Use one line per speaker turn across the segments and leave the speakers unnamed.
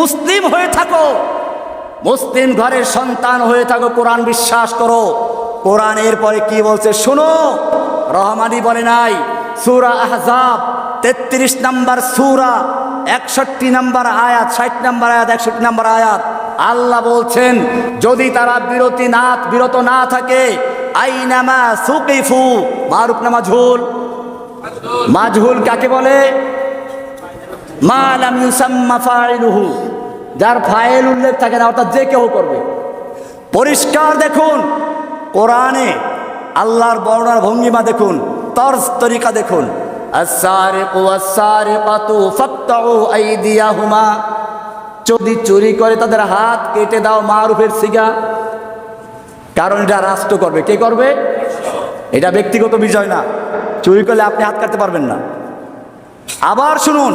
মুসলিম হয়ে থাকো। মুসলিম ঘরের সন্তান হয়ে থাকো, কোরআন বিশ্বাস করো। কোরআনের পরে কি বলছে? শোনো, রহমানি বলে নাই, সুরা আহজাব, তেত্রিশ নাম্বার সুরা, একষট্টি নাম্বার আয়াত, ষাট নাম্বার আয়াত, একষট্টি নাম্বার আয়াত। আল্লাহ বলছেন, যদি তারা বিরতি না, বিরত না থাকে, আইনামা সুকিফু, মারুফ নামা ঝুল। মাজহুল কাকে বলে? মালাম ইউসাম্মা ফাইলুহু, যার ফাইল উল্লেখ থাকে না, অর্থাৎ যে কেউ করবে। পরিষ্কার দেখুন, কোরআনে আল্লাহর বর্ণার ভঙ্গিমা দেখুন, তর্জ তরিকা দেখুন। যদি চুরি করে তাদের হাত কেটে দাও মারুফের সিগা, কারণ এটা রাষ্ট্র করবে। কে করবে? এটা ব্যক্তিগত বিষয় না। চুরি করলে আপনি হাত কাটতে পারবেন না। আবার শুনুন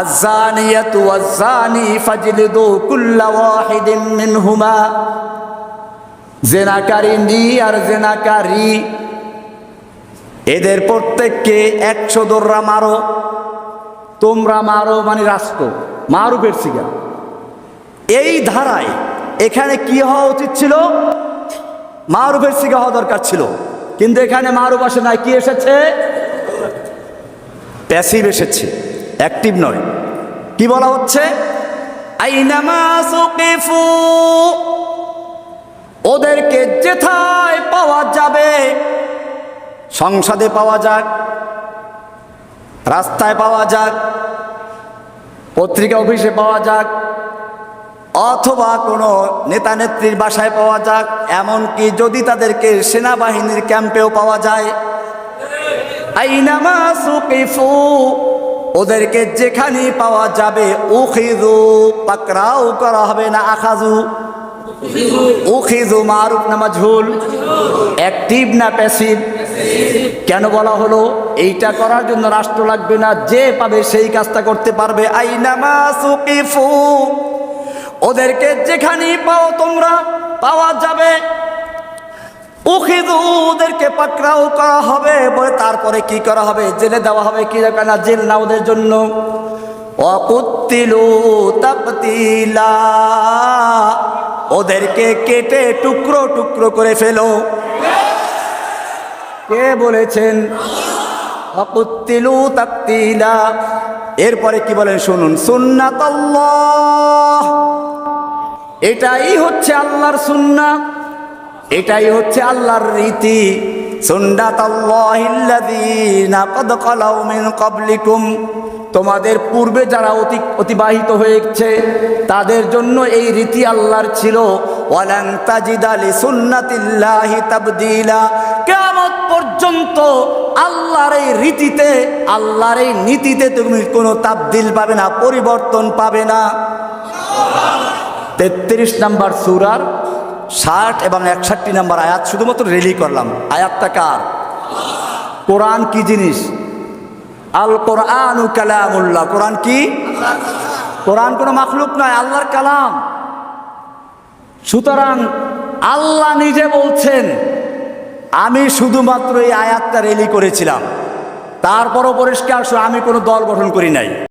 আজানিয়াতু আজানি ফাজলিদু কুল্লা ওয়াহিদিন মিনহুমা। জেনাকারী নি আর জেনাকারী, এদের প্রত্যেককে একশো দোররা মারো। তোমরা মারো মানে রাষ্ট্র মারুফের সিগা এই ধারায় এখানে কি হওয়া উচিত ছিল? মারুফের সিগা হওয়া দরকার ছিল। কিন্তু এখানে মারুফ আসে নাই, কি এসেছে? প্যাসিভ এসেছে। অ্যাক্টিভ নয়। কি বলা হচ্ছে? ওদেরকে যেথায় পাওয়া যাবে, সংসদে পাওয়া যাক, রাস্তায় পাওয়া যাক, পত্রিকা অফিসে পাওয়া যাক, অথবা কোনো নেতা নেত্রীর বাসায় পাওয়া যাক, এমনকি যদি তাদেরকে সেনাবাহিনীর ক্যাম্পেও পাওয়া যায়। আইনামা সুকিফু। ওদেরকে যেখানে পাওয়া যাবে উখিদু পাকরাও করা হবে না আখাজু উখিজু মারুফ না মাজহুল? অ্যাক্টিভ না প্যাসিভ? কেন বলা হলো? এইটা করার জন্য রাষ্ট্র লাগবে না, যে পাবে সেই কাজটা করতে পারবে। আইনামা সুকিফু। ওদেরকে যেখানেই পাও তোমরা পাওয়া যাবে। ওদেরকে পাকড়াও করা হবে বলে তারপরে কি করা হবে? জেলে দেওয়া হবে কি না, জেল না ওদের জন্য। অকুত্তিলু তাকতিলা। ওদেরকে কেটে টুকরো টুকরো করে ফেলো। কে বলেছেন? অকুত্তিলু তাকতিলা। এরপরে কি বলেন? শুনুন সুন্নাত এটাই হচ্ছে আল্লাহর সুন্না এটাই হচ্ছে আল্লাহর রীতি। তোমাদের পূর্বে যারা অতি অতিবাহিত হয়েছে, তাদের জন্য এই রীতি আল্লাহর ছিল। কেমত পর্যন্ত আল্লাহর এই রীতিতে, আল্লাহর এই নীতিতে তুমি কোনো তাবদিল পাবে না, পরিবর্তন পাবে না। তেত্রিশ নাম্বার সুরার ষাট এবং একষট্টি নাম্বার আয়াত শুধুমাত্র রেলি করলাম। আয়াতটা কার? কোরআন কি জিনিস? আল কোরআন কালামুল্লাহ। কোরআন কি? কোরআন কোনো মাখলুক নয়, আল্লাহর কালাম। সুতরাং আল্লাহ নিজে বলছেন, আমি শুধুমাত্র এই আয়াতটা রেলি করেছিলাম। তারপরও পরিষ্কার আমি কোনো দল গঠন করি নাই।